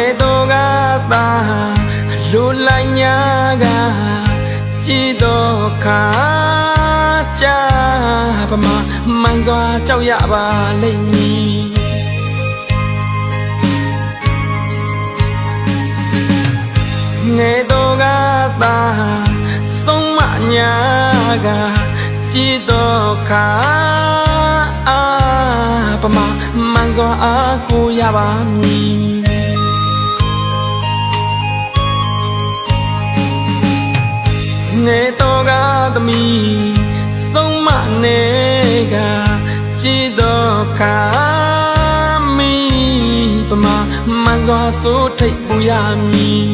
ယ်တော့ကသာလူလိုက်ညာကကြည်တော့ခါကြပမာမှန်စွာကြောက်ရပါလိမ့်မည်ငယ်တော့ကသာဆုံးမညာကကြည်တော့ခါအာပမာမှန်စွာအားကိုရပါမည် ငယ်တော့ကသမီးဆုံးမနေကကြည်တော့ခါမီပမာမှန်စွာဆိုထိတ်ပူရမည်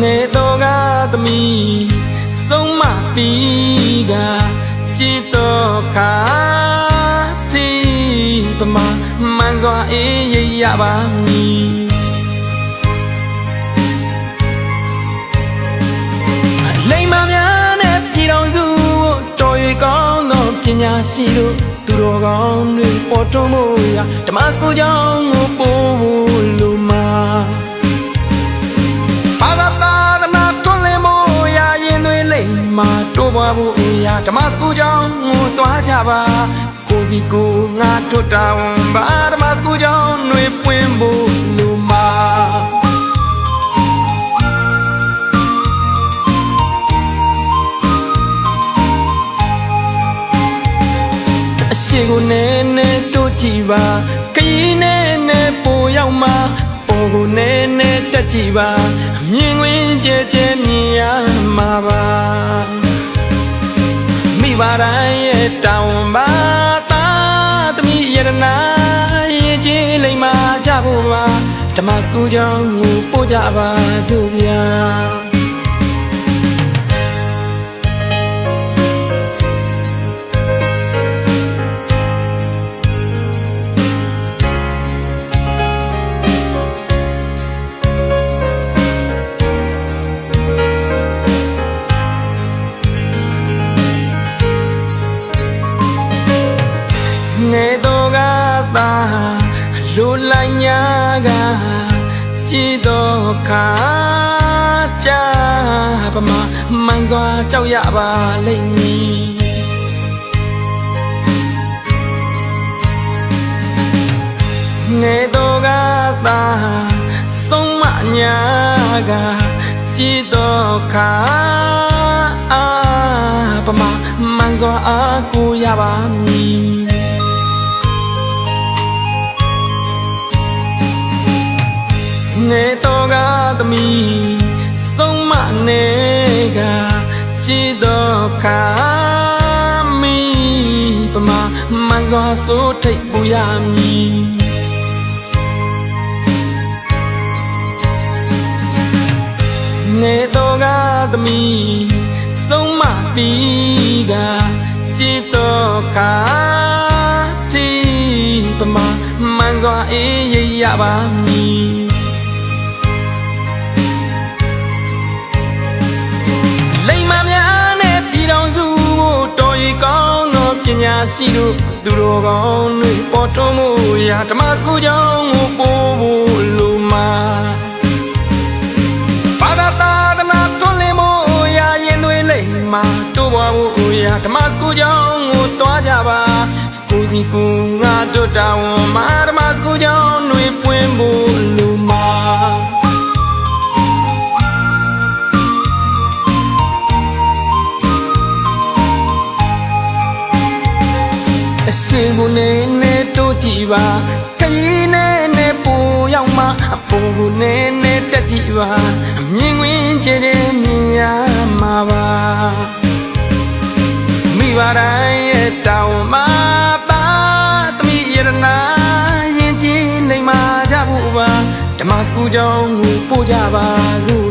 နေတော့ကသမီးဆုံးမပြီးကကြည်တော့ခါတီပမာမှန်စွာအေးရရပါမည် ညာရှိတို့သူတော်ကောင်းတွေပေါ်ထွန်းမှုရာဓမ္မစကူကြောင့်ကိုပို့ဖို့လူမှာဘာသာသာသနာတွန်းလင်းဖို့ရာရင်တွေလိမ့်မာတိုးပွားဖို့ရာဓမ္မစကူကြောင့်ငိုသွားကြပါကိုစီကိုငါထွတ်တာဝန်ပါဓမ္မစကူကြောင့်နှွေပွင့်ဖို့ ပါခရီးနဲ့နဲ့ပိုရောက်မှာပေါ်ကိုနည်းနည်းတက်ကြည့်ပါအမြင်ဝင်ကြဲကြဲမြင်ရမှာပါမိဘတိုင်းရဲ့တောင်းပါသာသမီးယရနာရင်ကြီးလိမ္မာကြဖို့ပါဓမ္မစကူကြောင့်ကိုပို့ကြပါစို့ဗျာ ငယ်တော့ကသာလူလိုက်ညာကကြည်တော့ခါကြပမာမှန်စွာကြောက်ရပါလိမ့်မည်ငယ်တော့ကသာဆုံးမညာကကြည်တော့ခါအာပမာမှန်စွာအားကိုရပါမည် နေတော့ကသမီးဆုံးမနေကကြည်တော့ခါမီပမာမှန်စွာဆိုထိတ်ပူရမည်နေတော့ကသမီးဆုံးမပြီးကကြည်တော့ခါတီပမာမှန်စွာအေးရရပါမည် ရှိတို့သူတော်ကောင်းတွေပေါ်ထွန်းမှုရာဓမ္မစကူကြောင့်ကိုပို့ဖို့လူမှာဘာသာသာသနာတွန်းလင်းမှုရာရင်တွေလိမ့်မာတိုးပွားမှုရာဓမ္မစကူကြောင့်ကိုသွားကြပါကိုစီကူငါတို့တာဝန်မှာ အရှိကိုနေနေတို့ကြည့်ပါခရီးနဲ့နဲ့ပူရောက်မှအပူကိုနေနေတက်ကြည့်ပါအမြင်ဝင်ကျတဲ့မြင်ရမှာပါမိဘတိုင်းရဲ့တောင်းမှာပါသမီးရတနာရင်ချင်းလိမ္မာကြဖို့ပါဓမ္မစကူကြောင့်ကိုပို့ကြပါစို့